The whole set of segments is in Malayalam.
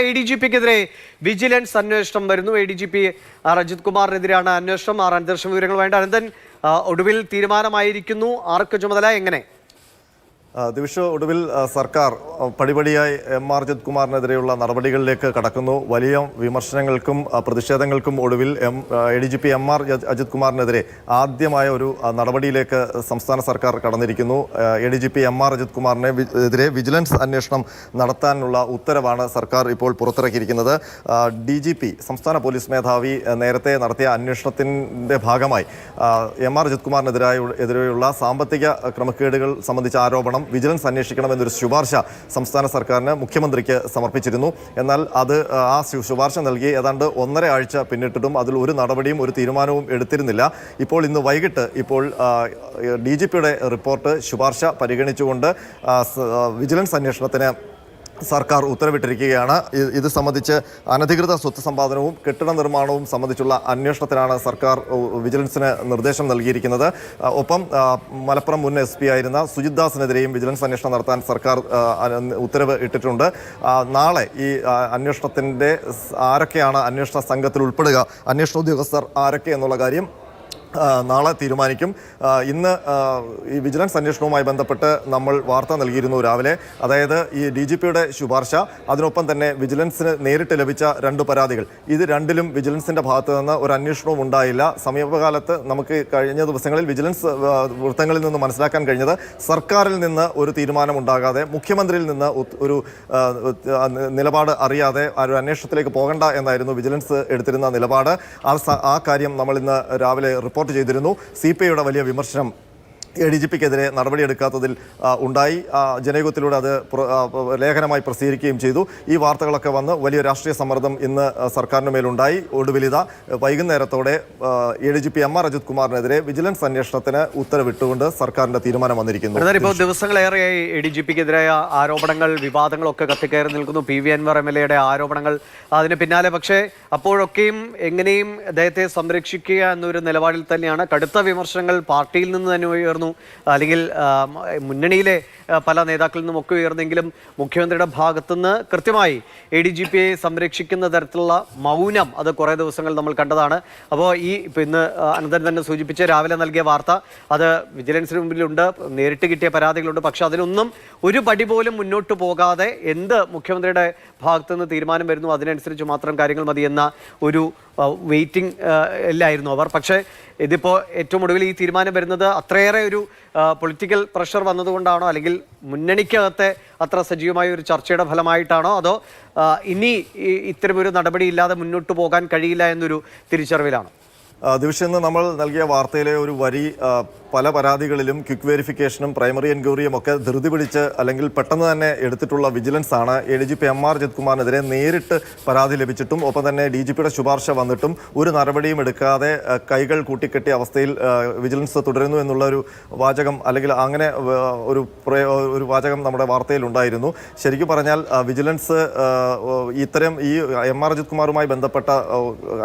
എ ഡി ജി പിക്കെതിരെ വിജിലൻസ് അന്വേഷണം വരുന്നു. A D G P Ajith കുമാറിനെതിരെയാണ് അന്വേഷണം. ആർ അന്വേഷണ വിവരങ്ങൾ വേണ്ട. അനന്തൻ ഒടുവിൽ തീരുമാനമായിരിക്കുന്നു. ആർക്ക് ചുമതല എങ്ങനെ? ദിവിഷ ഒടുവിൽ സർക്കാർ പടിപടിയായി എം ആർ അജിത് കുമാറിനെതിരെയുള്ള നടപടികളിലേക്ക് കടക്കുന്നു. വലിയ വിമർശനങ്ങൾക്കും പ്രതിഷേധങ്ങൾക്കും ഒടുവിൽ M A D G P M R Ajith കുമാറിനെതിരെ ആദ്യമായ ഒരു നടപടിയിലേക്ക് സംസ്ഥാന സർക്കാർ കടന്നിരിക്കുന്നു. A D G P M R Ajith കുമാറിനെ എതിരെ വിജിലൻസ് അന്വേഷണം നടത്താനുള്ള ഉത്തരവാണ് സർക്കാർ ഇപ്പോൾ പുറത്തിറക്കിയിരിക്കുന്നത്. ഡി ജി പി സംസ്ഥാന പോലീസ് മേധാവി നേരത്തെ നടത്തിയ അന്വേഷണത്തിന്റെ ഭാഗമായി എം ആർ അജിത് കുമാറിനെതിരായ എതിരെയുള്ള സാമ്പത്തിക ക്രമക്കേടുകൾ സംബന്ധിച്ച ആരോപണം വിജിലൻസ് അന്വേഷിക്കണം എന്നൊരു ശുപാർശ സംസ്ഥാന സർക്കാരിന് മുഖ്യമന്ത്രിക്ക് സമർപ്പിച്ചിരുന്നു. എന്നാൽ അത് ആ, ശുപാർശ നൽകി ഏതാണ്ട് ഒന്നര ആഴ്ച പിന്നിട്ടിട്ടും അതിൽ ഒരു നടപടിയും ഒരു തീരുമാനവും എടുത്തിരുന്നില്ല. ഇപ്പോൾ ഇന്ന് വൈകിട്ട് ഇപ്പോൾ ഡി ജി പിയുടെ റിപ്പോർട്ട് ശുപാർശ പരിഗണിച്ചുകൊണ്ട് വിജിലൻസ് അന്വേഷണത്തിന് സർക്കാർ ഉത്തരവിട്ടിരിക്കുകയാണ്. ഇത് സംബന്ധിച്ച് അനധികൃത സ്വത്ത് സമ്പാദനവും കെട്ടിട നിർമ്മാണവും സംബന്ധിച്ചുള്ള അന്വേഷണത്തിനാണ് സർക്കാർ വിജിലൻസിന് നിർദ്ദേശം നൽകിയിരിക്കുന്നത്. ഒപ്പം മലപ്പുറം മുൻ എസ് പി ആയിരുന്ന സുജിത് ദാസിനെതിരെയും വിജിലൻസ് അന്വേഷണം നടത്താൻ സർക്കാർ ഉത്തരവ് ഇട്ടിട്ടുണ്ട്. നാളെ ഈ അന്വേഷണത്തിന്റെ ആരൊക്കെയാണ് അന്വേഷണ സംഘത്തിൽ ഉൾപ്പെടുക അന്വേഷണ ഉദ്യോഗസ്ഥർ ആരൊക്കെ എന്നുള്ള കാര്യം നാളെ തീരുമാനിക്കും. ഇന്ന് ഈ വിജിലൻസ് അന്വേഷണവുമായി ബന്ധപ്പെട്ട് നമ്മൾ വാർത്ത നൽകിയിരുന്നു രാവിലെ. അതായത് ഈ ഡി ജി പിയുടെ ശുപാർശ അതിനൊപ്പം തന്നെ വിജിലൻസിന് നേരിട്ട് ലഭിച്ച രണ്ട് പരാതികൾ. ഇത് രണ്ടിലും വിജിലൻസിന്റെ ഭാഗത്തു നിന്ന് ഒരു അന്വേഷണവും ഉണ്ടായില്ല. സമീപകാലത്ത് നമുക്ക് കഴിഞ്ഞ ദിവസങ്ങളിൽ വിജിലൻസ് വൃത്തങ്ങളിൽ നിന്ന് മനസ്സിലാക്കാൻ കഴിഞ്ഞത് സർക്കാരിൽ നിന്ന് ഒരു തീരുമാനമുണ്ടാകാതെ മുഖ്യമന്ത്രിയിൽ നിന്ന് ഒരു നിലപാട് അറിയാതെ ഒരു അന്വേഷണത്തിലേക്ക് പോകണ്ട എന്നായിരുന്നു വിജിലൻസ് എടുത്തിരുന്ന നിലപാട്. ആ കാര്യം നമ്മൾ ഇന്ന് രാവിലെ റിപ്പോർട്ട് ചെയ്തിരുന്നു. സി പി ഐയുടെ വലിയ വിമർശനം ഡി ജി പിക്കെതിരെ നടപടിയെടുക്കാത്തതിൽ ഉണ്ടായി. ജനയോഗത്തിലൂടെ അത് ലേഖനമായി പ്രസിദ്ധീകരിക്കുകയും ചെയ്തു. ഈ വാർത്തകളൊക്കെ വന്ന് വലിയ രാഷ്ട്രീയ സമ്മർദ്ദം ഇന്ന് സർക്കാരിന് മേലുണ്ടായി. ഒടുവിലിത വൈകുന്നേരത്തോടെ A D G P M R Ajith കുമാറിനെതിരെ vigilance അന്വേഷണത്തിന് ഉത്തരവിട്ടുകൊണ്ട് സർക്കാരിന്റെ തീരുമാനം വന്നിരിക്കുന്നു. ഇപ്പോൾ ദിവസങ്ങളേറെയായി എ ഡി ജി പിക്കെതിരായ ആരോപണങ്ങൾ വിവാദങ്ങളൊക്കെ കത്തിക്കയറി നിൽക്കുന്നു. P V Anvar M L എയുടെ ആരോപണങ്ങൾ അതിന് പിന്നാലെ. പക്ഷേ അപ്പോഴൊക്കെയും എങ്ങനെയും അദ്ദേഹത്തെ സംരക്ഷിക്കുക എന്നൊരു നിലപാടിൽ തന്നെയാണ്. കടുത്ത വിമർശനങ്ങൾ പാർട്ടിയിൽ നിന്ന് തന്നെ ഉയർന്നു അല്ലെങ്കിൽ മുന്നണിയിലെ പല നേതാക്കളിൽ നിന്നും ഒക്കെ ഉയർന്നെങ്കിലും മുഖ്യമന്ത്രിയുടെ ഭാഗത്തുനിന്ന് കൃത്യമായി എ ഡി ജി പിയെ സംരക്ഷിക്കുന്ന തരത്തിലുള്ള മൗനം അത് കുറേ ദിവസങ്ങൾ നമ്മൾ കണ്ടതാണ്. അപ്പോൾ ഈ ഇപ്പം ഇന്ന് അനന്തൻ തന്നെ സൂചിപ്പിച്ച് രാവിലെ നൽകിയ വാർത്ത അത് വിജിലൻസിന് മുമ്പിലുണ്ട് നേരിട്ട് കിട്ടിയ പരാതികളുണ്ട്. പക്ഷെ അതിനൊന്നും ഒരു പടി പോലും മുന്നോട്ട് പോകാതെ എന്ത് മുഖ്യമന്ത്രിയുടെ ഭാഗത്തുനിന്ന് തീരുമാനം വരുന്നു അതിനനുസരിച്ച് മാത്രം കാര്യങ്ങൾ മതി എന്ന ഒരു വെയിറ്റിംഗ് എല്ലായിരുന്നു അവർ. പക്ഷേ ഇതിപ്പോൾ ഏറ്റവും ഒടുവിൽ ഈ തീരുമാനം വരുന്നത് അത്രയേറെ ഒരു പൊളിറ്റിക്കൽ പ്രഷർ വന്നതുകൊണ്ടാണോ അല്ലെങ്കിൽ മുന്നണിക്കകത്തെ അത്ര സജീവമായ ഒരു ചർച്ചയുടെ ഫലമായിട്ടാണോ? അതോ ഇനി ഇത്തരമൊരു നടപടി ഇല്ലാതെ മുന്നോട്ട് പോകാൻ കഴിയില്ല എന്നൊരു തിരിച്ചറിവിലാണോ? ദിവിഷന്ന് നമ്മൾ നൽകിയ വാർത്തയിലെ ഒരു വരി പല പരാതികളിലും ക്വിക്ക് വെരിഫിക്കേഷനും പ്രൈമറി എൻക്വയറിയും ഒക്കെ ധൃതി പിടിച്ച് അല്ലെങ്കിൽ പെട്ടെന്ന് തന്നെ എടുത്തിട്ടുള്ള വിജിലൻസ് ആണ്. A D G P M R ജിത്കുമാറിനെതിരെ നേരിട്ട് പരാതി ലഭിച്ചിട്ടും ഒപ്പം തന്നെ ഡി ജി പിയുടെ ശുപാർശ വന്നിട്ടും ഒരു നടപടിയും എടുക്കാതെ കൈകൾ കൂട്ടിക്കെട്ടിയ അവസ്ഥയിൽ വിജിലൻസ് തുടരുന്നു എന്നുള്ള ഒരു വാചകം അല്ലെങ്കിൽ അങ്ങനെ ഒരു ഒരു വാചകം നമ്മുടെ വാർത്തയിൽ ഉണ്ടായിരുന്നു. ശരിക്കും പറഞ്ഞാൽ വിജിലൻസ് ഇത്തരം ഈ എം ആർ അജിത് കുമാറുമായി ബന്ധപ്പെട്ട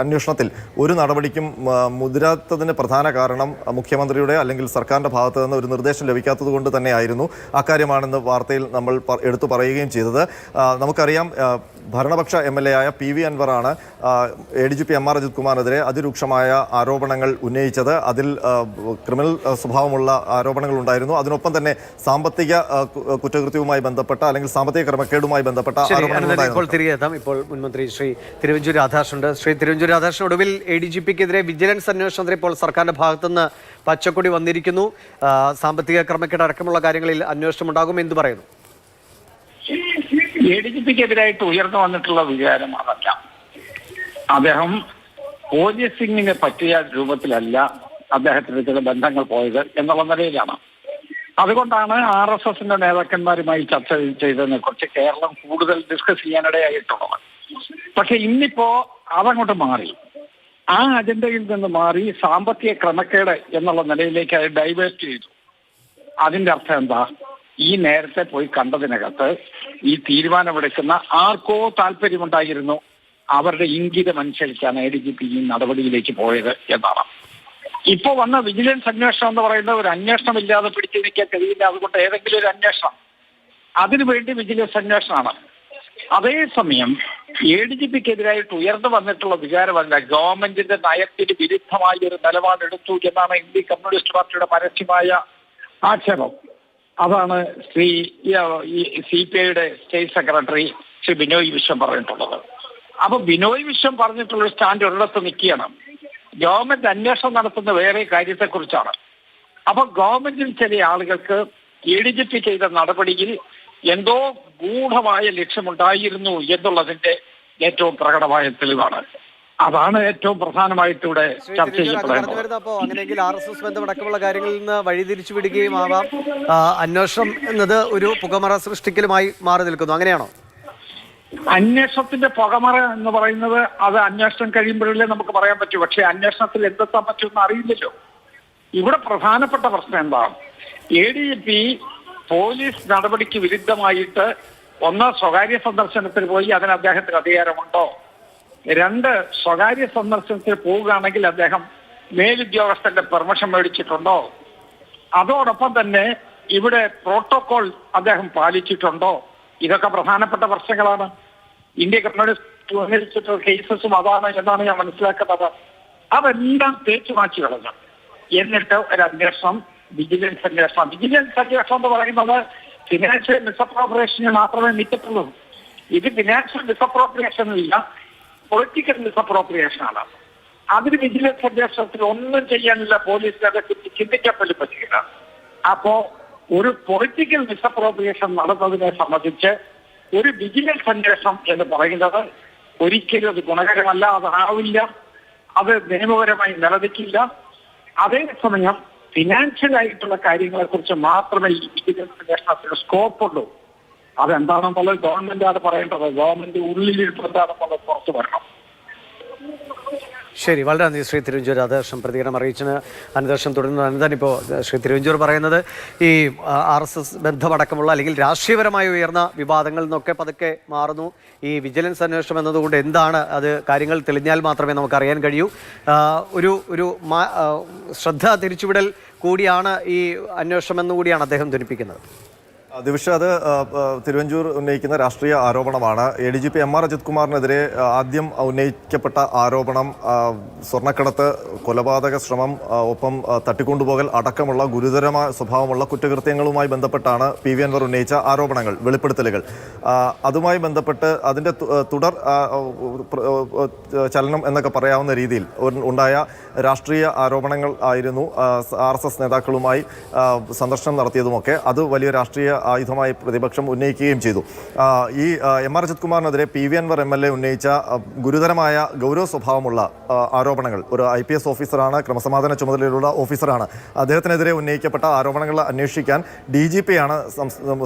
അന്വേഷണത്തിൽ ഒരു നടപടിക്കും മുതിരാത്തതിന് പ്രധാന കാരണം മുഖ്യമന്ത്രിയുടെ അല്ലെങ്കിൽ സർക്കാരിന്റെ ഭാഗത്ത് നിന്ന് ഒരു നിർദ്ദേശം ലഭിക്കാത്തത് കൊണ്ട് തന്നെയായിരുന്നു. അക്കാര്യമാണെന്ന് വാർത്തയിൽ നമ്മൾ എടുത്തു പറയുകയും ചെയ്തത്. നമുക്കറിയാം ഭരണപക്ഷ എം എൽ എ ആയ P V അൻവറാണ് A D G P M R Ajith കുമാറിനെതിരെ അതിരൂക്ഷമായ ആരോപണങ്ങൾ ഉന്നയിച്ചത്. അതിൽ ക്രിമിനൽ സ്വഭാവമുള്ള ആരോപണങ്ങൾ ഉണ്ടായിരുന്നു. അതിനൊപ്പം തന്നെ സാമ്പത്തിക കുറ്റകൃത്യവുമായി ബന്ധപ്പെട്ട അല്ലെങ്കിൽ സാമ്പത്തിക ക്രമക്കേടുമായി ബന്ധപ്പെട്ട ആരോപണങ്ങൾ ഇപ്പോൾ തിരികെ എത്താം. ഇപ്പോൾ മുൻമന്ത്രി ശ്രീ തിരുവഞ്ചൂർ രാധാകൃഷ്ണൻ ഉണ്ട് ശ്രീ തിരുവഞ്ചൂർ രാധാകൃഷ്ണൻ ഒടുവിൽ എ ഡി ജി പിക്കെതിരെ വിജിലൻസ് അന്വേഷണത്തിന് ഇപ്പോൾ സർക്കാരിന്റെ ഭാഗത്തുനിന്ന് പച്ചക്കൊടി വന്നിരിക്കുന്നു. സാമ്പത്തിക ക്രമക്കേട് അടക്കമുള്ള കാര്യങ്ങളിൽ അന്വേഷണം ഉണ്ടാകും. എന്ന് പറയുന്നു? എ ഡി ജി പിക്കെതിരായിട്ട് ഉയർന്നു വന്നിട്ടുള്ള വിചാരം അതല്ല അദ്ദേഹം ഓജയ് സിംഗിനെ പറ്റിയ രൂപത്തിലല്ല അദ്ദേഹത്തിന് ചില ബന്ധങ്ങൾ പോയത് എന്നുള്ള നിലയിലാണ്. അതുകൊണ്ടാണ് ആർ എസ് എസിന്റെ നേതാക്കന്മാരുമായി ചർച്ച ചെയ്തതിനെ കുറിച്ച് കേരളം കൂടുതൽ ഡിസ്കസ് ചെയ്യാനിടയായിട്ടുള്ളത്. പക്ഷെ ഇന്നിപ്പോ അതങ്ങോട്ട് മാറി. ആ അജണ്ടയിൽ നിന്ന് മാറി സാമ്പത്തിക ക്രമക്കേട് എന്നുള്ള നിലയിലേക്ക് അത് ഡൈവേർട്ട് ചെയ്തു. അതിന്റെ അർത്ഥം എന്താ? ഈ നേരത്തെ പോയി കണ്ടതിനകത്ത് ഈ തീരുമാനമെടുക്കുന്ന ആർക്കോ താല്പര്യമുണ്ടായിരുന്നു അവരുടെ ഇംഗിതം അനുസരിച്ചാണ് എ ഡി ജി പി ഈ നടപടിയിലേക്ക് പോയത് എന്നാണ്. ഇപ്പൊ വന്ന വിജിലൻസ് അന്വേഷണം എന്ന് പറയുന്നത് ഒരു അന്വേഷണം ഇല്ലാതെ പിടിച്ചു നിൽക്കാൻ കഴിയില്ല. അതുകൊണ്ട് ഏതെങ്കിലും ഒരു അന്വേഷണം. അതിനുവേണ്ടി വിജിലൻസ് അന്വേഷണമാണ്. അതേസമയം എ ഡി ജി പിക്കെതിരായിട്ട് ഉയർന്നു വന്നിട്ടുള്ള വിചാരമല്ല. ഗവൺമെന്റിന്റെ നയത്തിന് വിരുദ്ധമായ ഒരു നിലപാടെടുത്തു എന്നാണ് ഇന്ത്യൻ കമ്മ്യൂണിസ്റ്റ് പാർട്ടിയുടെ പരസ്യമായ ആക്ഷേപം. അതാണ് ശ്രീ സി പി ഐയുടെ സ്റ്റേറ്റ് സെക്രട്ടറി ശ്രീ ബിനോയ് വിശ്വം പറഞ്ഞിട്ടുള്ളത്. അപ്പൊ ബിനോയ് വിശ്വം പറഞ്ഞിട്ടുള്ള സ്റ്റാൻഡ് ഒരിടത്ത് നിൽക്കുകയാണ്. ഗവൺമെന്റ് അന്വേഷണം നടത്തുന്ന വേറെ കാര്യത്തെക്കുറിച്ചാണ്. അപ്പൊ ഗവൺമെന്റിൽ ചില ആളുകൾക്ക് എ ഡി ജി പി ചെയ്ത നടപടിയിൽ എന്തോ ഗൂഢമായ ലക്ഷ്യമുണ്ടായിരുന്നു എന്നുള്ളതിന്റെ ഏറ്റവും പ്രകടമായ തെളിവാണ്. അതാണ് ഏറ്റവും പ്രധാനമായിട്ട് ഇവിടെ ചർച്ച ചെയ്യപ്പെടുന്നത് അപ്പോ അങ്ങനെയെങ്കിൽ ആർ എസ് എസ് ബന്ധമടക്കമുള്ള കാര്യങ്ങളിൽ നിന്ന് വഴിതിരിച്ചു വിടുകയും ആവാം. അന്വേഷണം എന്നത് ഒരു പുകമറ സൃഷ്ടിക്കലുമായി മാറി നിൽക്കുന്നു. അങ്ങനെയാണോ? അന്വേഷണത്തിന്റെ പുകമറ എന്ന് പറയുന്നത് അത് അന്വേഷണം കഴിയുമ്പോഴല്ലേ നമുക്ക് പറയാൻ പറ്റൂ. പക്ഷെ അന്വേഷണത്തിൽ എന്തെത്താൻ പറ്റുമെന്ന് അറിയില്ലല്ലോ. ഇവിടെ പ്രധാനപ്പെട്ട പ്രശ്നം എന്താണ്? എ ഡി പി പോലീസ് നടപടിക്ക് വിരുദ്ധമായിട്ട് ഒന്ന് സ്വകാര്യ സന്ദർശനത്തിന് പോയി അതിന് അദ്ദേഹത്തിന് അധികാരമുണ്ടോ? രണ്ട് സ്വകാര്യ സന്ദർശനത്തിന് പോവുകയാണെങ്കിൽ അദ്ദേഹം മേലുദ്യോഗസ്ഥന്റെ പെർമിഷൻ മേടിച്ചിട്ടുണ്ടോ? അതോടൊപ്പം തന്നെ ഇവിടെ പ്രോട്ടോകോൾ അദ്ദേഹം പാലിച്ചിട്ടുണ്ടോ? ഇതൊക്കെ പ്രധാനപ്പെട്ട പ്രശ്നങ്ങളാണ്. ഇന്ത്യ കമ്മ്യൂണിസ്റ്റ് കേസസും അതാണ് എന്നാണ് ഞാൻ മനസ്സിലാക്കുന്നത്. അതെല്ലാം തേച്ചു മാറ്റി കളഞ്ഞു എന്നിട്ട് ഒരു അന്വേഷണം വിജിലൻസ് അന്വേഷണം. വിജിലൻസ് അന്വേഷണം എന്ന് പറയുന്നത് ഫിനാൻഷ്യൽ മിസ്അപ്രോപ്രിയേഷന് മാത്രമേ നിൽക്കത്തുള്ളൂ ഇത് ഫിനാൻഷ്യൽ മിസ്അപ്രോപ്രിയേഷൻ ഇല്ല. പൊളിറ്റിക്കൽ മിസ്അപ്രോപ്രിയേഷൻ ആണ്. അതിന് വിജിലൻസ് അന്വേഷണത്തിൽ ഒന്നും ചെയ്യാനില്ല പോലീസിനെ കുറിച്ച് ചിന്തിക്കാൻ പോലും പറ്റില്ല അപ്പോ ഒരു പൊളിറ്റിക്കൽ മിസ്അപ്രോപ്രിയേഷൻ നടന്നതിനെ സംബന്ധിച്ച് ഒരു വിജിലൻസ് അന്വേഷണം എന്ന് പറയുന്നത് ഒരിക്കലും അത് ഗുണകരമല്ല അതാവില്ല അത് നിയമപരമായി നിലനിൽക്കില്ല. അതേസമയം ഫിനാൻഷ്യൽ ആയിട്ടുള്ള കാര്യങ്ങളെ കുറിച്ച് മാത്രമേ ഈ വിജിലൻസ് അന്വേഷണത്തിന് സ്കോപ്പ് ഉള്ളൂ. അതെന്താണെന്നുള്ളത് ഗവൺമെന്റ് ആണ് പറയേണ്ടത്. ഗവൺമെന്റ് ഉള്ളിൽ എന്താണെന്നുള്ളത് പുറത്തു വരണം. ശരി വളരെ നന്ദി ശ്രീ തിരുവഞ്ചൂർ. അദ്ദേഹം പ്രതികരണം അറിയിച്ചതിന് അനന്തർഷം തുടർന്ന് അനന്തൻ ഇപ്പോൾ ശ്രീ തിരുവഞ്ചൂർ പറയുന്നത് ഈ ആർ എസ് എസ് ബന്ധമടക്കമുള്ള അല്ലെങ്കിൽ രാഷ്ട്രീയപരമായി ഉയർന്ന വിവാദങ്ങളിൽ നിന്നൊക്കെ പതുക്കെ മാറുന്നു. ഈ വിജിലൻസ് അന്വേഷണം എന്നതുകൊണ്ട് എന്താണ് അത് കാര്യങ്ങൾ തെളിഞ്ഞാൽ മാത്രമേ നമുക്ക് അറിയാൻ കഴിയൂ ഒരു ഒരു ശ്രദ്ധ തിരിച്ചുവിടൽ കൂടിയാണ് ഈ അന്വേഷണം എന്നുകൂടിയാണ് അദ്ദേഹം ധരിപ്പിക്കുന്നത്. ദിവിഷ അത് തിരുവഞ്ചൂർ ഉന്നയിക്കുന്ന രാഷ്ട്രീയ ആരോപണമാണ്. A D G P M R Ajith കുമാറിനെതിരെ ആദ്യം ഉന്നയിക്കപ്പെട്ട ആരോപണം സ്വർണക്കടത്ത് കൊലപാതക ശ്രമം ഒപ്പം തട്ടിക്കൊണ്ടുപോകൽ അടക്കമുള്ള ഗുരുതരമായ സ്വഭാവമുള്ള കുറ്റകൃത്യങ്ങളുമായി ബന്ധപ്പെട്ടാണ് പി വി അൻവർ ഉന്നയിച്ച ആരോപണങ്ങൾ വെളിപ്പെടുത്തലുകൾ. അതുമായി ബന്ധപ്പെട്ട് അതിന്റെ തുടർ ചലനം എന്നൊക്കെ പറയാവുന്ന രീതിയിൽ ഉണ്ടായ രാഷ്ട്രീയ ആരോപണങ്ങൾ ആയിരുന്നു ആർ നേതാക്കളുമായി സന്ദർശനം നടത്തിയതുമൊക്കെ. അത് വലിയ രാഷ്ട്രീയ ആയുധമായി പ്രതിപക്ഷം ഉന്നയിക്കുകയും ചെയ്തു. ഈ M R Ajith കുമാറിനെതിരെ P V Anvar M L A ഉന്നയിച്ച ഗുരുതരമായ ഗൗരവ സ്വഭാവമുള്ള ആരോപണങ്ങൾ. ഒരു ഐ പി എസ് ഓഫീസറാണ് ക്രമസമാധാന ചുമതലയിലുള്ള ഓഫീസറാണ്. അദ്ദേഹത്തിനെതിരെ ഉന്നയിക്കപ്പെട്ട ആരോപണങ്ങൾ അന്വേഷിക്കാൻ ഡി ജി പി ആണ്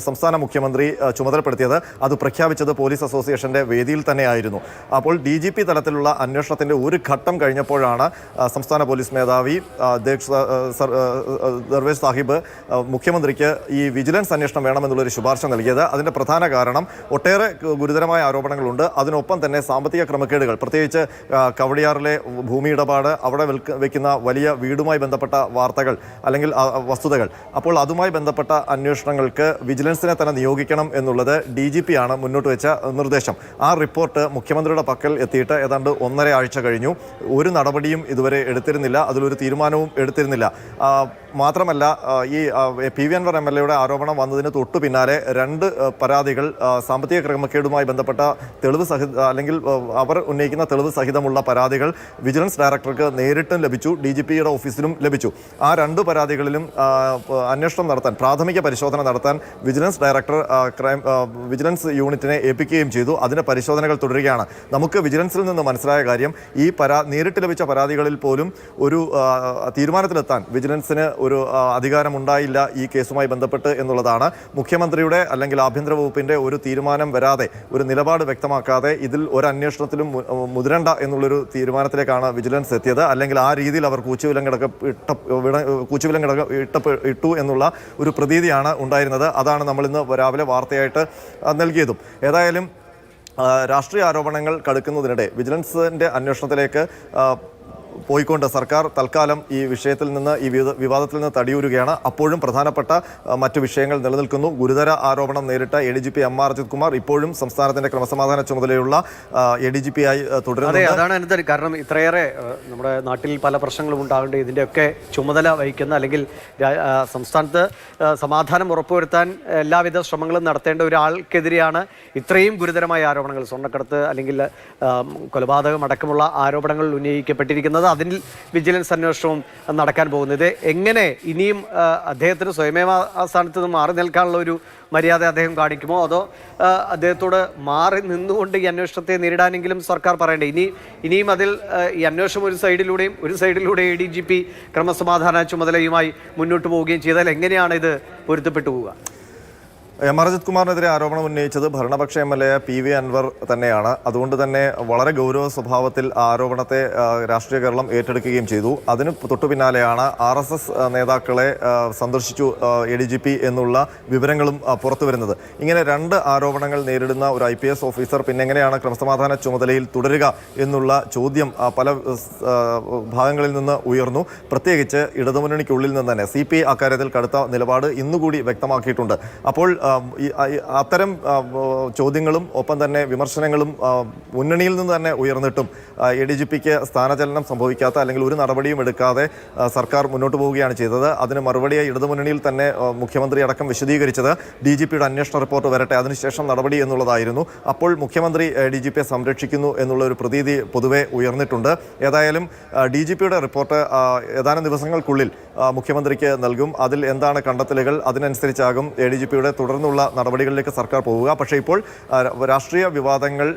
സംസ്ഥാന മുഖ്യമന്ത്രി ചുമതലപ്പെടുത്തിയത്. അത് പ്രഖ്യാപിച്ചത് പോലീസ് അസോസിയേഷന്റെ വേദിയിൽ തന്നെയായിരുന്നു. അപ്പോൾ ഡി ജി പി തലത്തിലുള്ള അന്വേഷണത്തിന്റെ ഒരു ഘട്ടം കഴിഞ്ഞപ്പോഴാണ് സംസ്ഥാന പോലീസ് മേധാവി ദർവേഷ് സാഹിബ് മുഖ്യമന്ത്രിക്ക് ഈ വിജിലൻസ് അന്വേഷണം വേണമെന്നുള്ളൊരു ശുപാർശ നൽകിയത്. അതിന്റെ പ്രധാന കാരണം ഒട്ടേറെ ഗുരുതരമായ ആരോപണങ്ങളുണ്ട്. അതിനൊപ്പം തന്നെ സാമ്പത്തിക ക്രമക്കേടുകൾ. പ്രത്യേകിച്ച് കവടിയാറിലെ ഭൂമി ഇടപാട് അവിടെ വെക്കുന്ന വലിയ വീടുമായി ബന്ധപ്പെട്ട വാർത്തകൾ അല്ലെങ്കിൽ വസ്തുതകൾ. അപ്പോൾ അതുമായി ബന്ധപ്പെട്ട അന്വേഷണങ്ങൾക്ക് വിജിലൻസിനെ തന്നെ നിയോഗിക്കണം എന്നുള്ളത് ഡി ജി പി ആണ് മുന്നോട്ട് വെച്ച നിർദ്ദേശം. ആ റിപ്പോർട്ട് മുഖ്യമന്ത്രിയുടെ പക്കൽ എത്തിയിട്ട് ഏതാണ്ട് ഒന്നര ആഴ്ച കഴിഞ്ഞു. ഒരു നടപടിയും ഇതുവരെ എടുത്തിരുന്നില്ല. അതിലൊരു തീരുമാനവും എടുത്തിരുന്നില്ല. മാത്രമല്ല ഈ P V Anvar M L എയുടെ ആരോപണം വന്നതിന് തൊട്ടു പിന്നാലെ രണ്ട് പരാതികൾ സാമ്പത്തിക ക്രമക്കേടുമായി ബന്ധപ്പെട്ട തെളിവ് സഹിത അല്ലെങ്കിൽ അവർ ഉന്നയിക്കുന്ന തെളിവ് സഹിതമുള്ള പരാതികൾ വിജിലൻസ് ഡയറക്ടർക്ക് നേരിട്ടും ലഭിച്ചു ഡി ജി പിയുടെ ഓഫീസിലും ലഭിച്ചു. ആ രണ്ട് പരാതികളിലും അന്വേഷണം നടത്താൻ പ്രാഥമിക പരിശോധന നടത്താൻ വിജിലൻസ് ഡയറക്ടർ ക്രൈം വിജിലൻസ് യൂണിറ്റിനെ ഏൽപ്പിക്കുകയും ചെയ്തു. അതിന്റെ പരിശോധനകൾ തുടരുകയാണ്. നമുക്ക് വിജിലൻസിൽ നിന്ന് മനസ്സിലായ കാര്യം ഈ പരാ നേരിട്ട് ലഭിച്ച പരാതികളിൽ പോലും ഒരു തീരുമാനത്തിലെത്താൻ വിജിലൻസിന് ഒരു അധികാരമുണ്ടായില്ല ഈ കേസുമായി ബന്ധപ്പെട്ട് എന്നുള്ളതാണ് മുഖ്യമന്ത്രിയുടെ അല്ലെങ്കിൽ ആഭ്യന്തര വകുപ്പിന്റെ ഒരു തീരുമാനം വരാതെ ഒരു നിലപാട് വ്യക്തമാക്കാതെ ഇതിൽ ഒരു അന്വേഷണത്തിലും മുതിരണ്ട എന്നുള്ളൊരു തീരുമാനത്തിലേക്കാണ് വിജിലൻസ് എത്തിയത്. അല്ലെങ്കിൽ ആ രീതിയിൽ അവർ കൂച്ചുവിലം കിടക്ക ഇട്ട കൂച്ചുവിലം കിടക്ക ഇട്ട ഇട്ടു എന്നുള്ള ഒരു പ്രതീതിയാണ് ഉണ്ടായിരുന്നത്. അതാണ് നമ്മൾ ഇന്ന് രാവിലെ വാർത്തയായിട്ട് നൽകിയതും. ഏതായാലും രാഷ്ട്രീയ ആരോപണങ്ങൾ കടുക്കുന്നതിനിടെ വിജിലൻസിന്റെ അന്വേഷണത്തിലേക്ക് പോയിക്കൊണ്ട് സർക്കാർ തൽക്കാലം ഈ വിഷയത്തിൽ നിന്ന് ഈ വിവ- വിവാദത്തിൽ നിന്ന് തടിയൂരുകയാണ്. അപ്പോഴും പ്രധാനപ്പെട്ട മറ്റു വിഷയങ്ങൾ നിലനിൽക്കുന്നു. ഗുരുതര ആരോപണം നേരിട്ട A D G P M R Ajith Kumar ഇപ്പോഴും സംസ്ഥാനത്തിന്റെ ക്രമസമാധാന ചുമതലയുള്ള എ ഡി ജി പി ആയി തുടരുന്നത് കാരണം. ഇത്രയേറെ നമ്മുടെ നാട്ടിൽ പല പ്രശ്നങ്ങളും ഉണ്ടാകേണ്ട. ഇതിന്റെയൊക്കെ ചുമതല വഹിക്കുന്ന അല്ലെങ്കിൽ സംസ്ഥാനത്ത് സമാധാനം ഉറപ്പുവരുത്താൻ എല്ലാവിധ ശ്രമങ്ങളും നടത്തേണ്ട ഒരാൾക്കെതിരെയാണ് ഇത്രയും ഗുരുതരമായ ആരോപണങ്ങൾ സ്വർണക്കടത്ത് അല്ലെങ്കിൽ കൊലപാതകം അടക്കമുള്ള ആരോപണങ്ങൾ ഉന്നയിക്കപ്പെട്ടിരിക്കുന്നത്. അതിൽ വിജിലൻസ് അന്വേഷണവും നടക്കാൻ പോകുന്നത്. എങ്ങനെ ഇനിയും അദ്ദേഹത്തിന് സ്വയമേവ സ്ഥാനത്ത് നിന്ന് മാറി നിൽക്കാനുള്ള ഒരു മര്യാദ അദ്ദേഹം കാണിക്കുമോ? അതോ അദ്ദേഹത്തോട് മാറി നിന്നുകൊണ്ട് ഈ അന്വേഷണത്തെ നേരിടാനെങ്കിലും സർക്കാർ പറയണ്ടേ? ഇനി ഇനിയും അതിൽ ഈ അന്വേഷണം ഒരു സൈഡിലൂടെയും ഒരു സൈഡിലൂടെ എ ഡി ജി പി ക്രമസമാധാന ചുമതലയുമായി മുന്നോട്ട് പോവുകയും ചെയ്താൽ എങ്ങനെയാണ് ഇത് പൊരുത്തപ്പെട്ടു പോവുക? എം ആർ അജിത് കുമാറിനെതിരെ ആരോപണം ഉന്നയിച്ചത് ഭരണപക്ഷ M L A P V Anvar തന്നെയാണ്. അതുകൊണ്ട് തന്നെ വളരെ ഗൗരവ സ്വഭാവത്തിൽ ആരോപണത്തെ രാഷ്ട്രീയ കേരളം ഏറ്റെടുക്കുകയും ചെയ്തു. അതിന് തൊട്ടു പിന്നാലെയാണ് ആർ എസ് എസ് നേതാക്കളെ സന്ദർശിച്ചു എ ഡി ജി പി എന്നുള്ള വിവരങ്ങളും പുറത്തു വരുന്നത്. ഇങ്ങനെ രണ്ട് ആരോപണങ്ങൾ നേരിടുന്ന ഒരു ഐ പി എസ് ഓഫീസർ പിന്നെ എങ്ങനെയാണ് ക്രമസമാധാന ചുമതലയിൽ തുടരുക എന്നുള്ള ചോദ്യം പല ഭാഗങ്ങളിൽ നിന്ന് ഉയർന്നു. പ്രത്യേകിച്ച് ഇടതുമുന്നണിക്കുള്ളിൽ നിന്ന് തന്നെ സി പി അക്കാര്യത്തിൽ കടുത്ത നിലപാട് ഇന്നുകൂടി വ്യക്തമാക്കിയിട്ടുണ്ട്. അപ്പോൾ അത്തരം ചോദ്യങ്ങളും ഒപ്പം തന്നെ വിമർശനങ്ങളും മുന്നണിയിൽ നിന്ന് തന്നെ ഉയർന്നിട്ടും എ ഡി ജി പിക്ക് സ്ഥാനചലനം സംഭവിക്കാത്ത അല്ലെങ്കിൽ ഒരു നടപടിയും എടുക്കാതെ സർക്കാർ മുന്നോട്ട് പോവുകയാണ് ചെയ്തത്. അതിന് മറുപടിയായി ഇടതുമുന്നണിയിൽ തന്നെ മുഖ്യമന്ത്രി അടക്കം വിശദീകരിച്ചത് ഡി ജി പിയുടെ അന്വേഷണ റിപ്പോർട്ട് വരട്ടെ അതിനുശേഷം നടപടി എന്നുള്ളതായിരുന്നു. അപ്പോൾ മുഖ്യമന്ത്രി ഡി ജി പിയെ സംരക്ഷിക്കുന്നു എന്നുള്ള ഒരു പ്രതീതി പൊതുവെ ഉയർന്നിട്ടുണ്ട്. ഏതായാലും ഡി ജി പിയുടെ റിപ്പോർട്ട് ഏതാനും ദിവസങ്ങൾക്കുള്ളിൽ മുഖ്യമന്ത്രിക്ക് നൽകും. അതിൽ എന്താണ് കണ്ടെത്തലുകൾ? അതിനനുസരിച്ചാകും എ ഡി ജി പിയുടെ തുടർന്നുള്ള നടപടികളിലേക്ക് സർക്കാർ പോവുക. പക്ഷേ ഇപ്പോൾ രാഷ്ട്രീയ വിവാദങ്ങൾ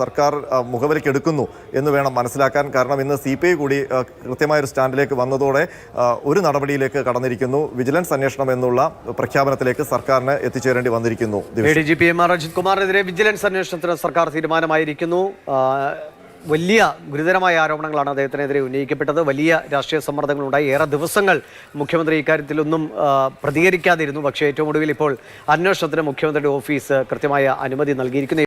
സർക്കാർ മുഖവിലക്കെടുക്കുന്നു എന്ന് വേണം മനസ്സിലാക്കാൻ. കാരണം ഇന്ന് സി പി ഐ കൂടി കൃത്യമായൊരു സ്റ്റാൻഡിലേക്ക് വന്നതോടെ ഒരു നടപടിയിലേക്ക് കടന്നിരിക്കുന്നു. വിജിലൻസ് അന്വേഷണം എന്നുള്ള പ്രഖ്യാപനത്തിലേക്ക് സർക്കാരിന് എത്തിച്ചേരേണ്ടി വന്നിരിക്കുന്നു. D G P M R Ajith കുമാറിനെതിരെ vigilance അന്വേഷണത്തിന് സർക്കാർ തീരുമാനമായിരിക്കുന്നു. വലിയ ഗുരുതരമായ ആരോപണങ്ങളാണ് അദ്ദേഹത്തിനെതിരെ ഉന്നയിക്കപ്പെട്ടത്. വലിയ രാഷ്ട്രീയ സമ്മർദ്ദങ്ങളുണ്ടായി. ഏറെ ദിവസങ്ങൾ മുഖ്യമന്ത്രി ഇക്കാര്യത്തിലൊന്നും പ്രതികരിക്കാതിരുന്നു. പക്ഷേ ഏറ്റവും ഒടുവിൽ ഇപ്പോൾ അന്വേഷണത്തിന് മുഖ്യമന്ത്രിയുടെ ഓഫീസ് കൃത്യമായ അനുമതി നൽകിയിരിക്കുന്നു.